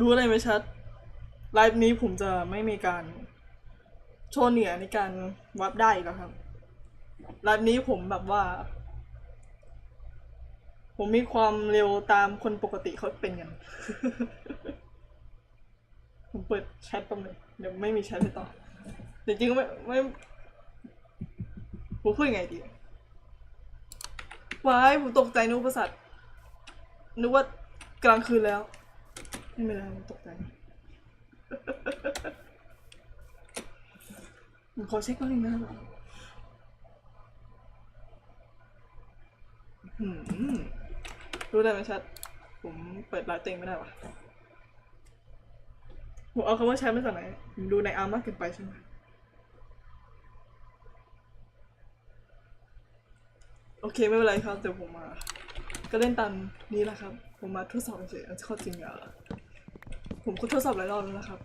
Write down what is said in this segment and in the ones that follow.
ดูอะไรไม่ชัด ไลฟ์นี้ผมจะไม่มีการโชว์เหนือในการวับได้แล้วครับ ไลฟ์นี้ผมแบบว่า ผมมีความเร็วตามคนปกติเขาเป็นกัน ผมเปิดแชทแป๊บนึงเดี๋ยวไม่มีแชทให้ต่อแต่จริงๆก็ไม่ไม่ผมพูดยังไงดีว้ายผมตกใจนึกว่าประสาทนึกว่ากลางคืนแล้ว ไม่เป็นไรผมตกใจผมขอเช็คก่อนหนึ่งนะครับรู้ได้ไหมชัด ผมเปิดไลน์เต็งไม่ได้วะผมเอาคำว่าแชทมาจากไหนผมดูในอาร์มากเกินไปใช่ไหมโอเคไม่เป็นไรครับ เดี๋ยวผมมา ก็เล่นตามนี้แหละครับ ผมมาทดสอบเฉยๆข้อจริงอะ ผมก็ทดสอบหลายรอบแล้วนะครับ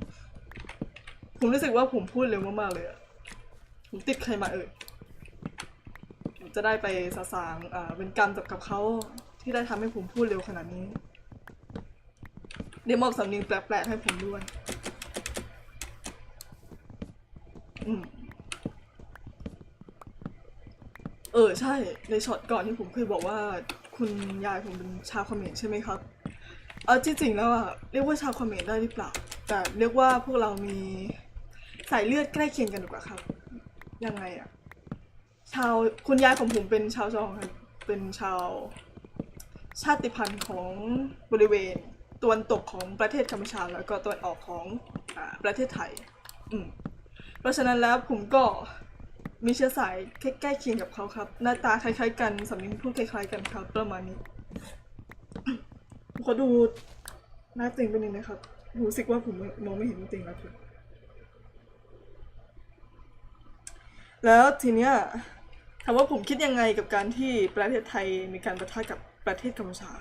ผมรู้สึกว่าผมพูดเร็วมากๆเลยอะผมติดใครมาเอ่ยผมจะได้ไปสะสางอ่าเป็นกรรมกับเขาที่ได้ทำให้ผมพูดเร็วขนาดนี้ได้มอบสำเนียงแปลกๆให้ผมด้วยอืมเออใช่ในช็อตก่อนที่ผมเคยบอกว่า คุณยายผมเป็นชาวเขมรใช่ไหมครับ เออจริงๆแล้วอะเรียกว่าชาวเขมรได้หรือเปล่า แต่เรียกว่าพวกเรามีสายเลือดใกล้เคียงกันดีกว่าครับยังไงอะชาวคุณยายของผมเป็นชาวจองครับเป็นชาวชาติพันธุ์ของบริเวณตะวันตกของประเทศกัมพูชาแล้วก็ตะวันออกของอประเทศไทย อืมเพราะฉะนั้นแล้วผมก็มีเชื้อสายใกล้ๆเคียงกับเขาครับ หน้าตาคล้ายๆกันสำเนียงพูดคล้ายๆกันครับ ประมาณนี้ ขอดูหน้าต็งไปหนึ่งนะครับ รู้สึกว่าผมมองไม่เห็นหน้าเต็งแล้วครับแล้วทีเนี้ยถามว่าผมคิดยังไงกับการที่ประเทศไทยมีการประทะกับประเทศกัมพูชา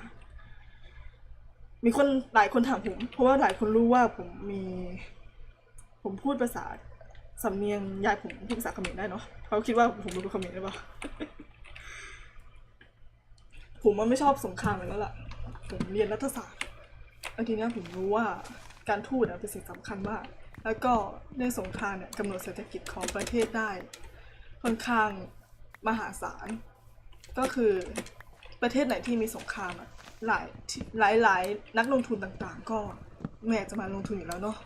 มีคนหลายคนถามผม เพราะว่าหลายคนรู้ว่าผมมี ผมพูดภาษาสำเนียงยายผมพูดภาษาเขมรได้เนาะเขาคิดว่าผมรู้เขมรหรือเปล่าผมมันไม่ชอบสงครามแล้วล่ะ ผมเรียนรัฐศาสตร์แล้วทีนี้ผมรู้ว่าการทูตอะเป็นสิ่งสำคัญมาก แล้วก็ในสงครามเนี่ยกำหนดเศรษฐกิจของประเทศได้ค่อนข้างมหาศาล ก็คือประเทศไหนที่มีสงครามอะหลายหลายหลายนักลงทุนต่างๆ ก็ไม่จะมาลงทุนอยู่แล้วเนาะ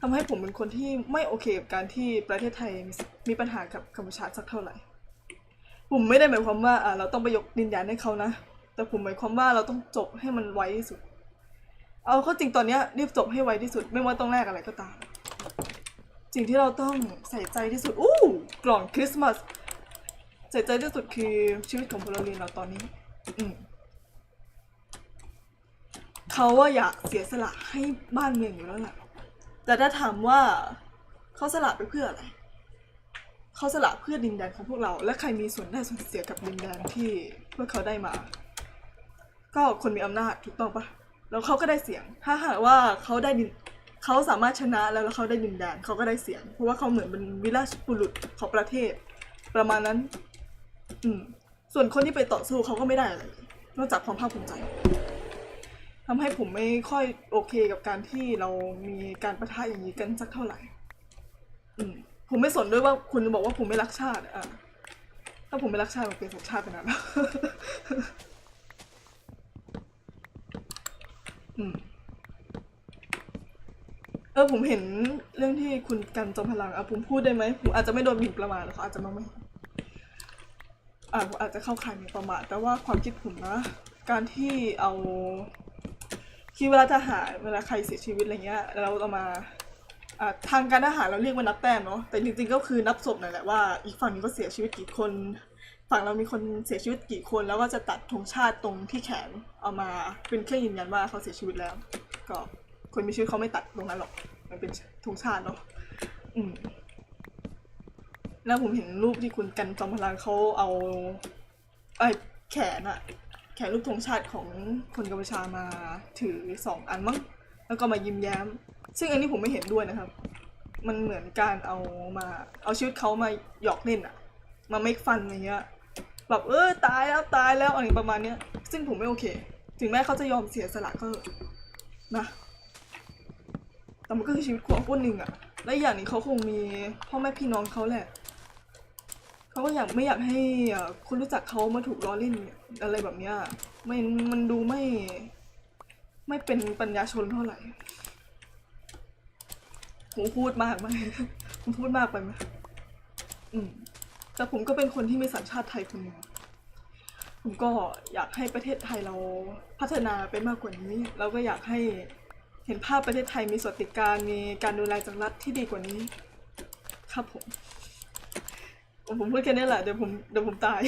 ทำให้ผมเป็นคนที่ไม่โอเคกับการที่ประเทศไทยมีมีปัญหากับกัมพูชาสักเท่าไหร่ ผมไม่ได้หมายความว่าอ่าเราต้องไปยกดินแดนให้เขานะ แต่ผมหมายความว่าเราต้องจบให้มันไวที่สุด เอาเข้าจริงตอนเนี้ยรีบจบให้ไวที่สุด ไม่ว่าต้องแลกอะไรก็ตามสิ่งที่เราต้องใส่ใจที่สุดอู้กล่องคริสต์มาสใส่ใจที่สุดคือชีวิตของพลเรือนเราตอนนี้อืเขาว่าอยากเสียสละให้บ้านเมืองอยู่แล้วแหละแต่ถ้าถามว่าเขาสละไปเพื่ออะไรเขาสละเพื่อดินแดนของพวกเรา และใครมีส่วนได้ส่วนเสียกับดินแดนที่พวกเขาได้มา ก็คนมีอำนาจถูกต้องปะแล้วเขาก็ได้เสียง ถ้าหากว่าเขาได้ดินเขาสามารถชนะแล้วแล้วเขาได้ดินแดนเขาก็ได้เสียง เพราะว่าเขาเหมือนเป็นวิราชบุรุษของประเทศ ประมาณนั้น อืม ส่วนคนที่ไปต่อสู้เขาก็ไม่ได้อะไรนอกจากความภาคภูมิใจทำให้ผมไม่ค่อยโอเคกับการที่เรามีการประทะอย่างนี้กันสักเท่าไหร่ อืม ผมไม่สนด้วยว่าคุณบอกว่าผมไม่รักชาติ อะถ้าผมไม่รักชาติผมเป็นสัญชาติไปนานแล้ว อืม เออผมเห็นเรื่องที่คุณกันจอมพลังอะผมพูดได้ไหมผมอาจจะไม่โดนหมิ่นประมาทหรอกเขาอาจจะมองไม่เห็นอ่าผมอาจจะเข้าข่ายหมิ่นประมาทแต่ว่าความคิดผมนะ การที่เอาที่เวลาทหารเวลาใครเสียชีวิตอะไรเงี้ยเราเอามาอ่าทางการทหารเราเรียกว่านับแต้มเนาะแต่จริงๆก็คือนับศพนั่นแหละว่าอีกฝั่งนี้ก็เสียชีวิตกี่คน ฝั่งเรามีคนเสียชีวิตกี่คน แล้วก็จะตัดธงชาติตรงที่แขนเอามาเป็นเครื่องยืนยันว่าเขาเสียชีวิตแล้ว ก็คนมีชีวิตเขาไม่ตัดตรงนั้นหรอก มันเป็นธงชาติเนาะอืมแล้วผมเห็นรูปที่คุณกันจอมพลังเขาเอาไอ้แขนอะแขนรูปธงชาติของคนกัมพูชามาถือสองอันมั้งแล้วก็มายิ้มแย้ม ซึ่งอันนี้ผมไม่เห็นด้วยนะครับ มันเหมือนการเอามาเอาชีวิตเขามาหยอกเล่นอะมาเมคฟันอะไรเงี้ย แบบเออตายแล้วตายแล้วอะไรประมาณเนี้ย ซึ่งผมไม่โอเค ถึงแม้เขาจะยอมเสียสละก็นะแต่มันก็คือชีวิตของคนหนึ่งอะและอย่างนี้เขาคงมีพ่อแม่พี่น้องเขาแหละเขาก็อยากไม่อยากให้คนรู้จักเขามาถูกล้อเล่นอะไรแบบเนี้ยมันมันดูไม่ ไม่เป็นปัญญาชนเท่าไหร่ผมพูดมากไหมผมพูดมากไปไหมอืม แต่ผมก็เป็นคนที่มีสัญชาติไทยคนหนึ่งผมก็อยากให้ประเทศไทยเราพัฒนาไปมากกว่านี้แล้วก็อยากให้เห็นภาพประเทศไทยมีสวัสดิการมีการดูแลจากรัฐที่ดีกว่านี้ ครับผม ผมพูดแค่นี้แหละเดี๋ยวผมเดี๋ยวผมตาย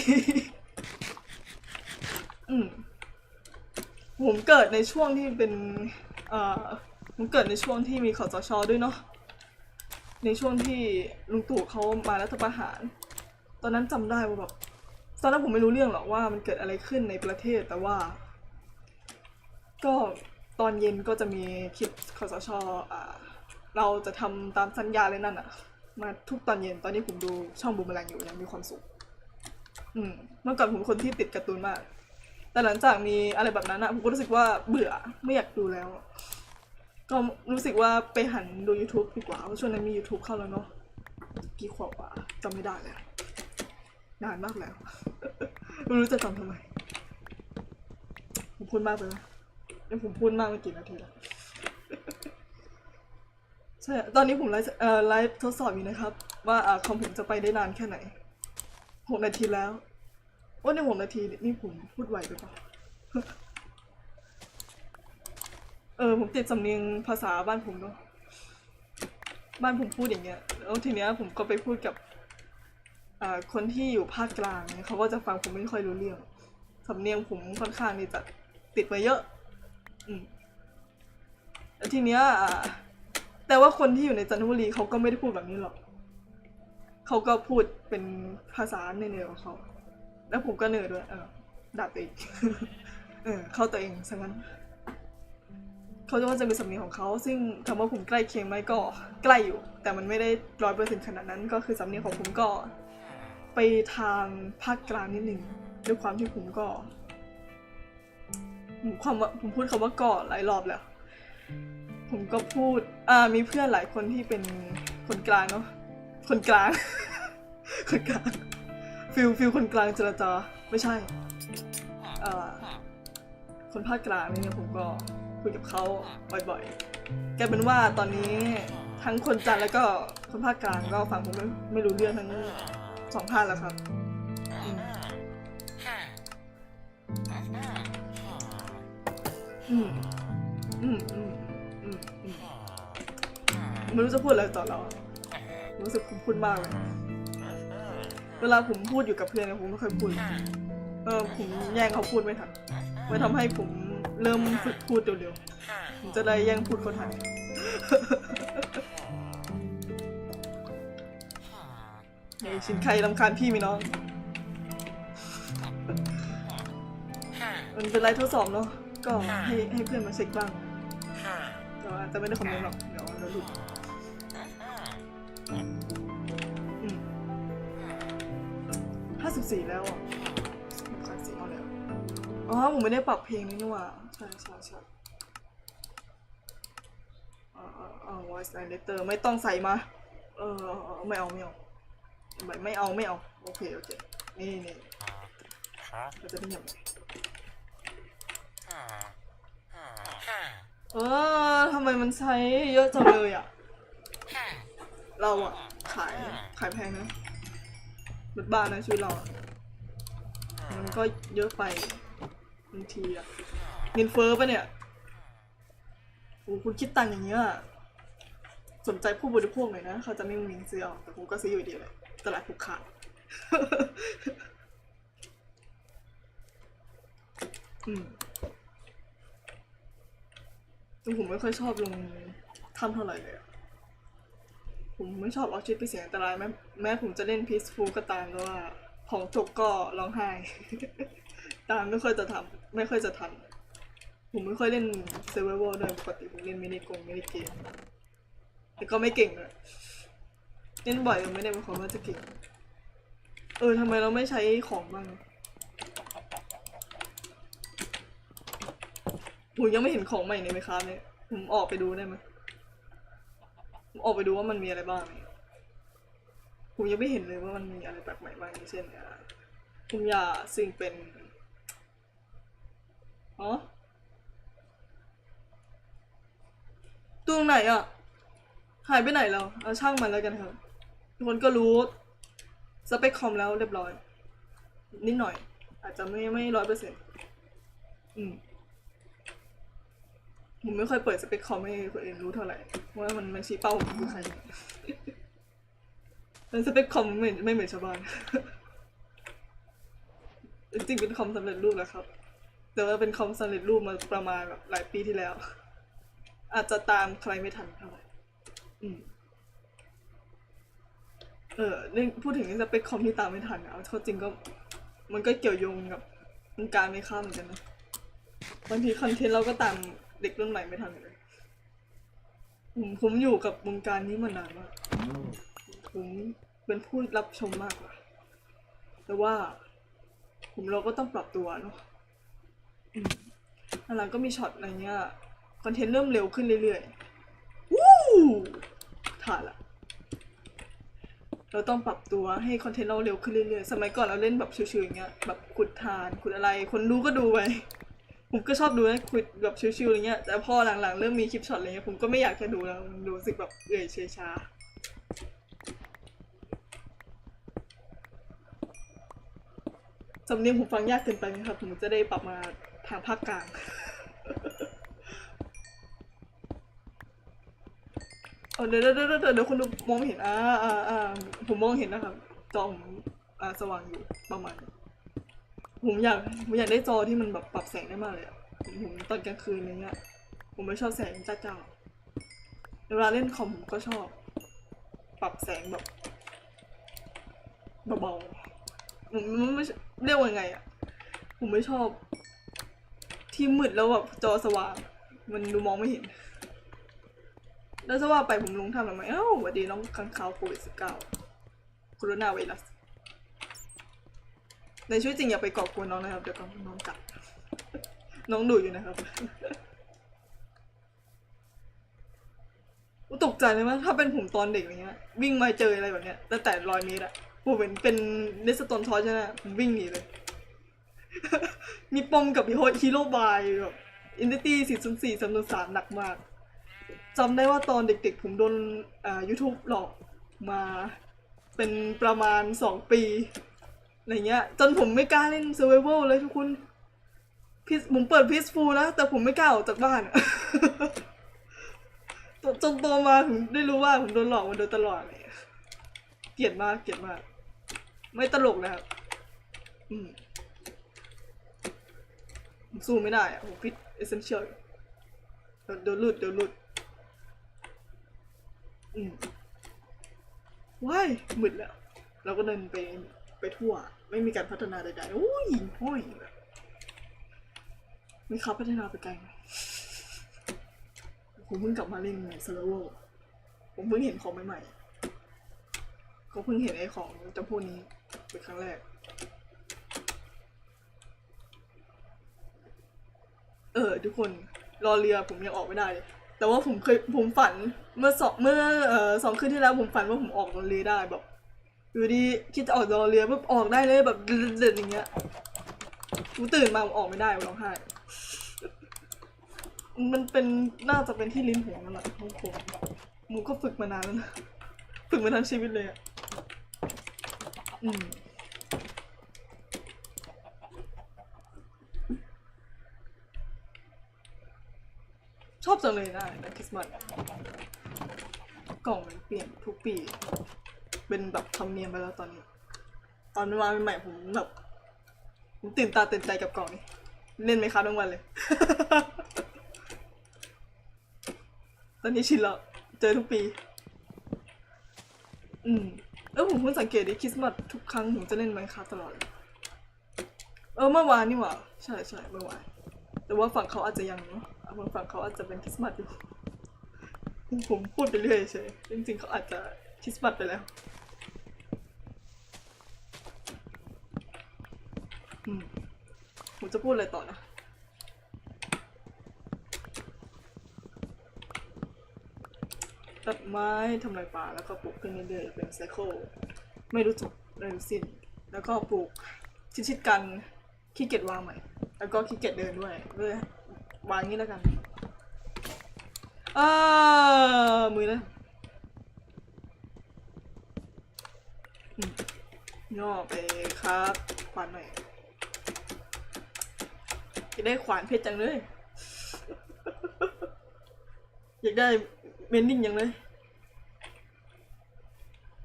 อืมผมเกิดในช่วงที่เป็น เอ่อผมเกิดในช่วงที่มีขสชด้วยเนาะในช่วงที่ลุงตู่เขามารัฐประหาร ตอนนั้นจำได้ว่าแบบตอนนั้นผมไม่รู้เรื่องหรอกว่ามันเกิดอะไรขึ้นในประเทศแต่ว่า ก็ตอนเย็นก็จะมีคลิปคสชอ่าเราจะทำตามสัญญาเลยนั่นอะมาทุกตอนเย็นตอนนี้ผมดูช่องบูมแมลงอยู่ยังมีความสุข อืมเมื่อก่อนผมคนที่ติดการ์ตูนมาก แต่หลังจากมีอะไรแบบนั้นอะผมก็รู้สึกว่าเบื่อไม่อยากดูแล้ว ก็รู้สึกว่าไปหันดู YouTube ดีกว่าเพราะช่วงนั้นมี YouTube เข้าแล้วเนาะกี่ขวบวะจำไม่ได้แล้ว นานมากแล้วไม่รู้จะจำทำไม ผมพูดมากไปไหมเดี๋ยวผมพูดมากไปกี่นาทีแล้วใช่ ตอนนี้ผมไลฟ์เอ่อไลฟ์ทดสอบอยู่นะครับ ว่าอ่าคอมผมจะไปได้นานแค่ไหนหกนาทีแล้วว่าในหกนาทีนี่ผมพูดไหวไปปะเออผมติดสำเนียงภาษาบ้านผมเนาะบ้านผมพูดอย่างเงี้ยแล้วทีเนี้ยผมก็ไปพูดกับ คนที่อยู่ภาคกลางเนี่ยเขาก็จะฟังผมไม่ค่อยรู้เรื่องสำเนียงผมค่อนข้างนี่จะติดมาเยอะ อืมแล้วทีเนี้ยแต่ว่าคนที่อยู่ในจันทบุรีเขาก็ไม่ได้พูดแบบนี้หรอกเขาก็พูดเป็นภาษาเนือๆของเขา แล้วผมก็เนือด้วย เออด่าตัวเองเออ เข้าตัวเองซะงั้นเขาก็จะมีสำเนียงของเขา ซึ่งคำว่าผมใกล้เคียงไหมก็ใกล้อยู่ แต่มันไม่ได้ร้อยเปอร์เซ็นต์ขนาดนั้น ก็คือสำเนียงของผมก็ ไปทางภาคกลางนิดหนึ่งด้วยความที่ผมก็ผมความว่าผมพูดคำว่าก่อหลายรอบแล้ว ผมก็พูดอ่ามีเพื่อนหลายคนที่เป็นคนกลางเนาะคนกลาง คนกลางฟิลฟิลคนกลางจรจาไม่ใช่อ่าคนภาคกลางเนี่ยผมก็คุยกับเขาบ่อยๆกลายเป็นว่าตอนนี้ทั้งคนจันทร์แล้วก็คนภาคกลางก็ฟังผมไม่ไม่รู้เรื่องทั้ง สองภาคแล้วครับอืมอืมอืมอืมอืมอืมไม่รู้จะพูดอะไรต่อแล้วอะรู้สึกผมพูดมากเลย เวลาผมพูดอยู่กับเพื่อนเนี่ยผมไม่ค่อยพูดเออผมแย่งเขาพูดไม่ทันมันทำให้ผมเริ่มฝึกพูดเร็วๆผมจะได้แย่งพูดเขาทัน เฮ้ยชินใครลำคาญพี่ไหมน้อง มันเป็นไรทดสอบเนาะ ก็ให้ให้เพื่อนมาเช็คบ้างแต่ว่าจะไม่ได้คอมเมนต์หรอก เดี๋ยวเดี๋ยวหลุดห้าสิบสี่แล้วอะห้าสิบสี่แล้ว อ๋อ ผมไม่ได้ปรับเพลงนี่นี่หว่า ใช่ใช่ใช่อ่าอ่าอ่า voice line letter ไม่ต้องใส่มา เออไม่เอาไม่เอา ไม่ไม่เอาไม่เอา โอเคโอเคนี่นี่เราจะเป็นอย่างไรเออทำไมมันใช้เยอะจังเลยอะ เราอะ ขายขายแพงนะรถบ้านนะชีวิตเราอะมันก็เยอะไปบางทีอะเงินเฟ้อปะเนี่ยโอ้คุณคิดตังค์อย่างเงี้ยสนใจผู้บริโภคหน่อยนะ เขาจะไม่มีเงินซื้อเอาแต่ผมก็ซื้ออยู่ดีเลย ตลาดผูกขาดอืมซึ่ผมไม่ค่อยชอบลงถ้ำเท่าไหร่เลยอะผมไม่ชอบเอาชีวิตไปเสี่ยงอันตรายแม้แม้ผมจะเล่นพีซฟูก็ตามแต่ว่าของจบก็ร้องไห้ ตามไม่ค่อยจะทำไม่ค่อยจะทัน ผมไม่ค่อยเล่นเซ r ร์ i ว l ด้วยปกติผมเล่นมินิกงมินิเกมแต่ก็ไม่เก่งเลย เล่นบ่อยไม่ได้หมายความว่าจะเก่งเออทำไมเราไม่ใช้ของบ้างผมยังไม่เห็นของใหม่ในไมครับเนี่ยผมออกไปดูได้ไหมผมออกไปดูว่ามันมีอะไรบ้างเนี่ยผมยังไม่เห็นเลยว่ามันมีอะไรแปลกใหม่บ้างอย่างเช่นคุมยาซึ่งเป็นอ๋อตัวไหนอะ หายไปไหนแล้ว เอาช่างมันแล้วกันครับ คนก็รู้สเปคคอมแล้วเรียบร้อย นิดหน่อย อาจจะไม่ไม่ร้อยเปอร์เซ็นต์อืมผมไม่ค่อยเปิดสเปคคอมให้คนอื่นรู้เท่าไหร่ว่ามันมันชี้เป้าผมคือใครแต่สเปคคอมไม่ไม่เหมือนชาวบ้านจริงๆเป็นคอมสำเร็จรูปแล้วครับแต่ว่าเป็นคอมสำเร็จรูปมาประมาณแบบหลายปีที่แล้ว อาจจะตามใครไม่ทันเท่าไหร่อืม เออเรื่องพูดถึงสเปคคอมที่ตามไม่ทันอะเอาเข้าจริงก็ มันก็เกี่ยวโยงกับวงการไม่ข้ามเหมือนกันนะบางทีคอนเทนต์เราก็ตามเด็กรุ่นใหม่ไม่ทันเลยผมผมอยู่กับวงการนี้มานานมากผมเป็นผู้รับชมมากกว่าแต่ว่า ผมเราก็ต้องปรับตัวเนาะหลังๆก็มีช็อตอะไรเงี้ยคอนเทนต์เริ่มเร็วขึ้นเรื่อยๆวู้ถ่ายละ เราต้องปรับตัวให้คอนเทนต์เราเร็วขึ้นเรื่อยๆ สมัยก่อนเราเล่นแบบชิวๆอย่างเงี้ย แบบขุดทานขุดอะไร คนดูก็ดูไป ผมก็ชอบดูนะคุยแบบชิวๆอะไรเงี้ย แต่พอหลังๆเริ่มมีคลิปช็อตอะไรเงี้ย ผมก็ไม่อยากจะดูแล้วมันรู้สึกแบบเอื่อยเชยชาสำเนียงผมฟังยากเกินไปไหมครับ ผมจะได้ปรับมาทางภาคกลาง เดี๋ยวเดี๋ยวเดี๋ยวเดี๋ยวคุณดูมองไม่เห็น อ่าอ่าอ่าผมมองเห็นนะครับ จอผมอ่าสว่างอยู่ประมาณนี้ผมอยากผมอยากได้จอที่มันแบบปรับแสงได้มากเลยอะผมตอนกลางคืนอะไรเงี้ย ผมไม่ชอบแสงจ้าๆเวลาเล่นคอมผมก็ชอบ ปรับแสงแบบเบาๆผมมันไม่เรียกว่าไงอะ ผมไม่ชอบ ที่มืดแล้วแบบจอสว่าง มันดูมองไม่เห็น แล้วจะว่าไปผมลงทำทำไมเอ้าวัสดีน้องคังคาวโควิดสิบเก้าโคโรนาไวรัสในชีวิตจริงอย่าไปก่อกวนน้องนะครับ เดี๋ยวน้องกัดน้องดูอยู่นะครับอุตกใจเลยว่าถ้าเป็นผมตอนเด็กอย่างเงี้ย วิ่งมาเจออะไรแบบเนี้ยตั้งแต่ร้อยเมตรอะผมเป็นเป็นเนสตอนทอชใช่ไหมผมวิ่งหนีเลย มีปมกับฮีโร่บายแบบอินดิตี้สี่ศูนย์สี่สำนวนสามหนักมาก จำได้ว่าตอนเด็กๆ ผมโดนอ่า YouTube หลอกมาเป็นประมาณสองปีอะไรเงี้ย จนผมไม่กล้าเล่น Survival เลยทุกคนพีผมเปิด Peaceful นะ แต่ผมไม่กล้าออกจากบ้าน จนโตมาผมได้รู้ว่าผมโดนหลอกมาโดยตลอดเลยเกลียดมากเกลียดมาก ไม่ตลกนะครับอืมสู้ไม่ได้อะผมพิษ essential เดี๋ยวเดี๋ยวหลุดเดี๋ยวหลุด ว้ายมืดแล้ว เราก็เดินไปไปทั่ว ไม่มีการพัฒนาใดๆโอ้ยห้อยแบบมีครับพัฒนาไปไกลไหมผมเพิ่งกลับมาเล่นในเซอร์เวอร์ผมเพิ่งเห็นของใหม่ๆเขาเพิ่งเห็นไอ้ของจำพวกนี้เป็นครั้งแรก เออ ทุกคนรอเรือผมยังออกไม่ได้เลย แต่ว่าผมเคยผมฝันเมื่อสองเมื่อเอ่อสองคืนที่แล้วผมฝันว่าผมออกรอเรือได้แบบอยู่ดีคิดจะออกรอเรือปุ๊บออกได้เลยแบบเด็ดๆอย่างเงี้ยผมตื่นมาผมออกไม่ได้ผมร้องไห้มันเป็นน่าจะเป็นที่ลิ้นหัวมันแหละของผมผมก็ฝึกมานานแล้วนะฝึกมาทั้งชีวิตเลยอะอืม ชอบจังเลยนะในคริสต์มาสกล่องมันเปลี่ยนทุกปี เป็นแบบธรรมเนียมไปแล้วตอนนี้ ตอนมาใหม่ผมแบบผมตื่นตาตื่นใจกับกล่องนี้ เล่นไหมคะทั้งวันเลย ตอนนี้ชินแล้วเจอทุกปี อืมแล้วผมเพิ่งสังเกตดิคริสต์มาสทุกครั้งผมจะเล่นไมค์คาตลอดเลยเออเมื่อวานนี่หว่า ใช่ใช่เมื่อวาน แต่ว่าฝั่งเขาอาจจะยังเนาะ ฝั่งเขาอาจจะเป็นคริสต์มาสอยู่ ผมพูดไปเรื่อยเฉยจริงๆเขาอาจจะคริสต์มาสไปแล้วอืมผมจะพูดอะไรต่อนะตัดไม้ทำลายป่าแล้วก็ปลูกขึ้นเรื่อยๆเป็นไซเคิลไม่รู้จบไม่รู้สิ้น แล้วก็ปลูกชิดๆกันขี้เกียจวางใหม่ แล้วก็ขี้เกียจเดินด้วยเลย วางงี้แล้วกัน เอ่ามือนะอืมย่อไปครับขวานใหม่อยากได้ขวานเพชรจังเลย อยากได้เมนดิ้งยังเลย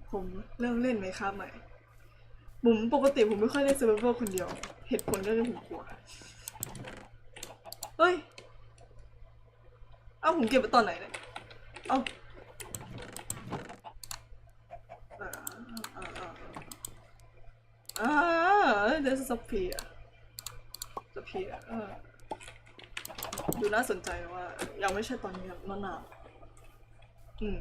ผมเริ่มเล่นไหมครับใหม่ผมปกติผมไม่ค่อยเล่นเซอร์ไวอร์คนเดียว เหตุผลก็คือผมกลัวเฮ้ย เอ้าผมเก็บไปตอนไหนเนี่ยเอ้าอ่าอ่าอ่าอ่าอ่าเดสซัพเพียซัพเพียอ่าดูน่าสนใจว่า ยังไม่ใช่ตอนนี้ครับนานๆอืม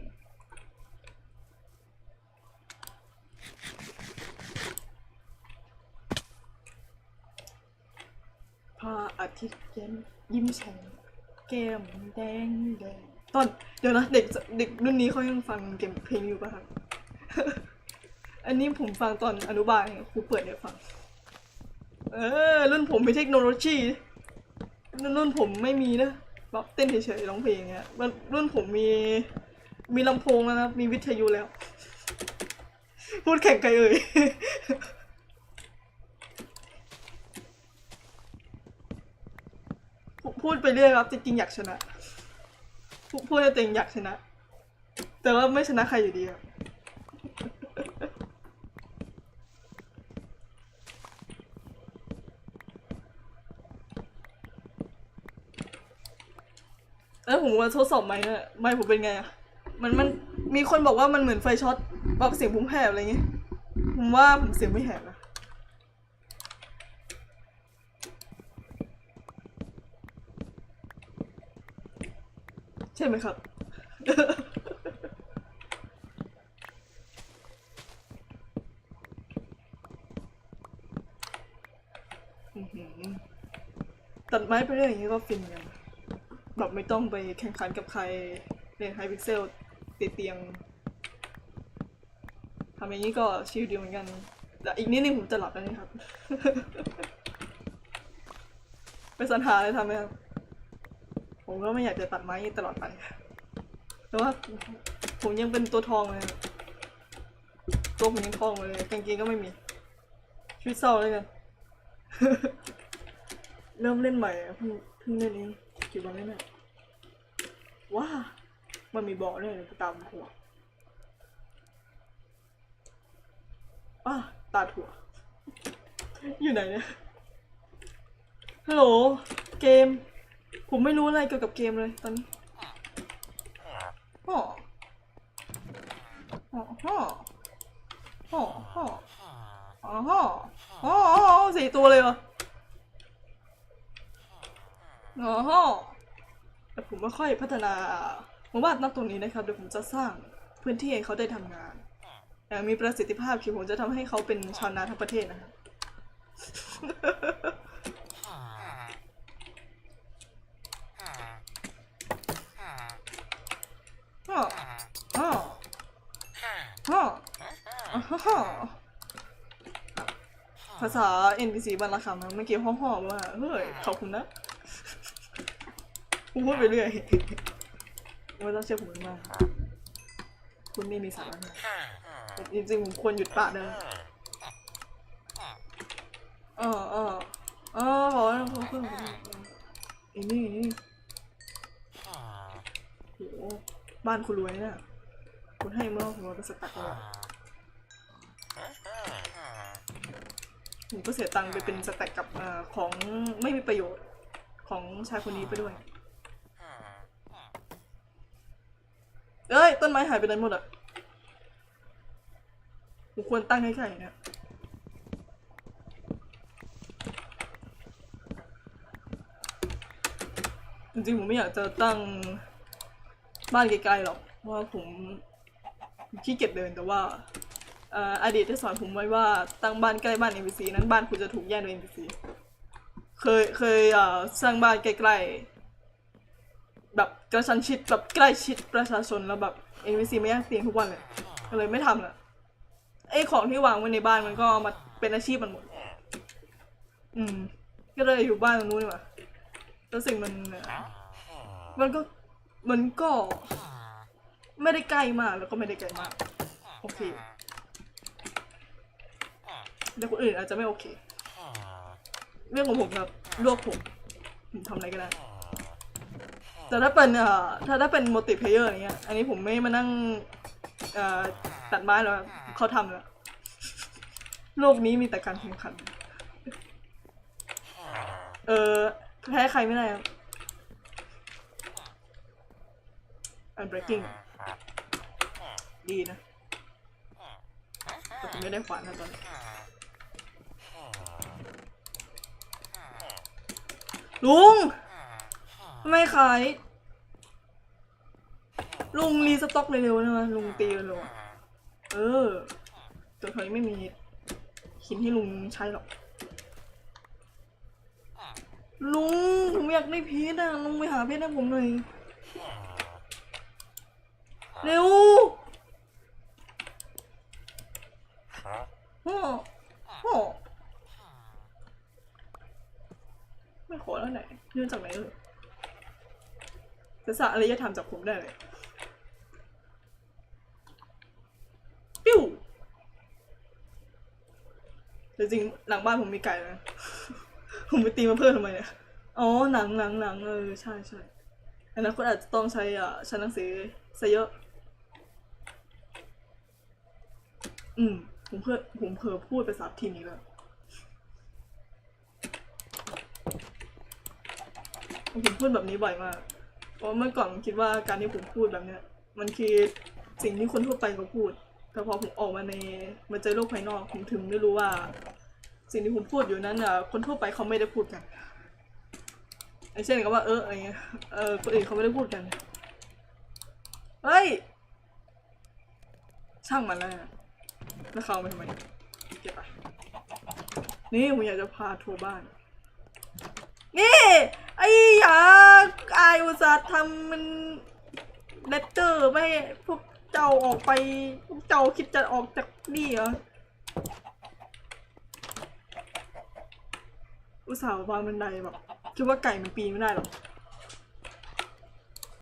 พระอาทิตย์เย็นยิ้มแฉ่ง กมแดงแดงตอนเดี๋ยวนะเด็กเด็กรุ่นนี้เขายังฟังเกมเพลงอยู่ป่ะครับ อันนี้ผมฟังตอนอนุบาลครูเปิดให้ฟัง เออ รุ่นผมมีเทคโนโลยีรุ่นผมไม่มีนะแบบเต้นเฉยๆร้องเพลงเงี้ยรุ่นผมมีมีลำโพงแล้วนะมีวิทยุแล้ว พูดแข่งไกลเอ่ย พูดไปเรื่อยครับจริงๆอยากชนะ พูพูดให้ตัวเองอยากชนะ แต่ว่าไม่ชนะใครอยู่ดีครับแล้วผมว่าทดสอบไหมเนี่ยไม่ผมเป็นไงอะมันมันมีคนบอกว่ามันเหมือนไฟช็อตแบบเสียงผมแหบอะไรเงี้ยผมว่าผมเสียงไม่แหบ ใช่ไหมครับ ตัดไม้ไปเรื่อยอย่างนี้ก็ฟินกันแบบไม่ต้องไปแข่งขันกับใครเล่นไฮพิกเซลติดเตียงทำอย่างนี้ก็ชิลดีเหมือนกัน แต่อีกนิดนึงผมจะหลับแล้วนี่ครับ ไปสัญหาอะไรทำไหมครับ ผมก็ไม่อยากจะตัดไม้ตลอดไปแต่ว่าผมยังเป็นตัวทองเลยตัวผมยังทองเลยกางเกงก็ไม่มีชีวิตเศร้าเลยกันเริ่มเล่นใหม่เพิ่งเพิ่งเล่นเองกี่วันแล้วเนี่ยว้ามันมีบอกด้วยตามหัวอ้าตาถั่ว อยู่ไหนเนี่ยฮัลโหลเกม ผมไม่รู้อะไรเกี่ยวกับเกมเลยตอนนี้ฮ่อฮ่อฮ่อฮ่อฮ่ออ๋อฮ่อสี่ตัวเลยเหรออ๋อฮ่อแต่ผมไม่ค่อยพัฒนาผมว่านับตรงนี้นะครับเดี๋ยวผมจะสร้างพื้นที่ให้เขาได้ทำงานอย่างมีประสิทธิภาพคือผมจะทำให้เขาเป็นชาวนาทั้งประเทศนะครับ ฮ่อฮ่อ ฮ่อฮ่อภาษา NPC บรรลักคำนะเมื่อกี้ฮ่อฮ่อๆว่าเฮ้ย ขอบคุณนะผมพูดไปเรื่อยไม่ต้องเชื่อผมมากคุณไม่มีสาระนะจริงๆผมควรหยุดปากนะเออเออเออบอกว่าเพิ่มไอ้นี่นี่โหบ้านคุณรวยเนี่ย คุณให้เมื่อผมก็สตักเลยผมก็เสียตังค์ไปเป็นสแต็กกับอของไม่มีประโยชน์ของชายคนนี้ไปด้วย เอ้ย ต้นไม้หายไปไหนหมดอะผมควรตั้งให้ใครเนี่ยจริงๆผมไม่อยากจะตั้งบ้านไกลๆหรอกเพราะว่าผม ขี้เกียจเดินแต่ว่าอดีตได้สอนผมไว้ว่าตั้งบ้านใกล้บ้าน NPC นั้นบ้านคุณจะถูกแย่งโดย NPC เคยเคยเอ่อสร้างบ้านใกล้ๆแบบกระชันชิดแบบใกล้ชิดประชาชนแล้วแบบเอ็นวีซีไม่แย่งเตียงทุกวันเลยก็เลยไม่ทำละไอ้ของที่วางไว้ในบ้านมันก็มาเป็นอาชีพมันหมด อืม ก็เลยอยู่บ้านตรงนู้นดีกว่าแล้วสิ่งมันมันก็มันก็ ไม่ได้ใกล้มากแล้วก็ไม่ได้ไกลมาก โอเคแต่คนอื่นอาจจะไม่โอเค เรื่องของผมครับลวกผมผมทำอะไรก็ได้แต่ถ้าเป็นเอ่อถ้าถ้าเป็นมัลติเพเยอร์อย่างเงี้ย อันนี้ผมไม่มานั่งเอ่อตัดไม้แล้วเขาทำแล้ว โลกนี้มีแต่การแข่งขัน เออแพ้ใครไม่ได้ครับ unbreaking ดีนะแต่ไม่ได้ขวานนะตอนนี้ลุงทำไมขาย ลุงรีสต็อกเร็วๆนะลุงตีเร็วๆอะเออ ตัวเธอไม่มีหินที่ลุงใช้หรอก ลุง ผมอยากได้เพชรอะลุงไปหาเพชรให้ผมหน่อย เร็ว พ่อพ่อไม่ขอแล้วไหนเนื่องจากไหนเลยจะสะอารยธรรมจากผมได้เลยปิ้วแต่จริงหลังบ้านผมมีไก่นะผมไปตีมาเพิ่มทำไมเนี่ย อ๋อ หนังหนังหนังเออ ใช่ใช่อันนั้นคุณอาจจะต้องใช้อะชั้นหนังสือซะเยอะ อืม ผมเพื่อผมเผลอพูดไปสามทีนี้แล้วผมพูดแบบนี้บ่อยมาก เพราะเมื่อก่อนผมคิดว่าการที่ผมพูดแบบเนี้ย มันคือสิ่งที่คนทั่วไปเขาพูด แต่พอผมออกมาในมาเจอโลกภายนอกผมถึงได้รู้ว่า สิ่งที่ผมพูดอยู่นั้นอะ คนทั่วไปเขาไม่ได้พูดกันอย่างเช่นกับว่าเอออะไรเงี้ยเออคนอื่นเขาไม่ได้พูดกัน เฮ้ย ช่างมันแล้วนะ แล้วเขาเอาไปทำไมเก็บไปนี่ผมอยากจะพาทัวร์บ้าน นี่ไอ้อยากออุตส่าห์ทำมันเลตเตอร์ไม่พวกเจ้าออกไป พวกเจ้าคิดจะออกจากนี่เหรอ อุตส่าห์วางบันไดแบบคิดว่าไก่มันปีนไม่ได้หรอก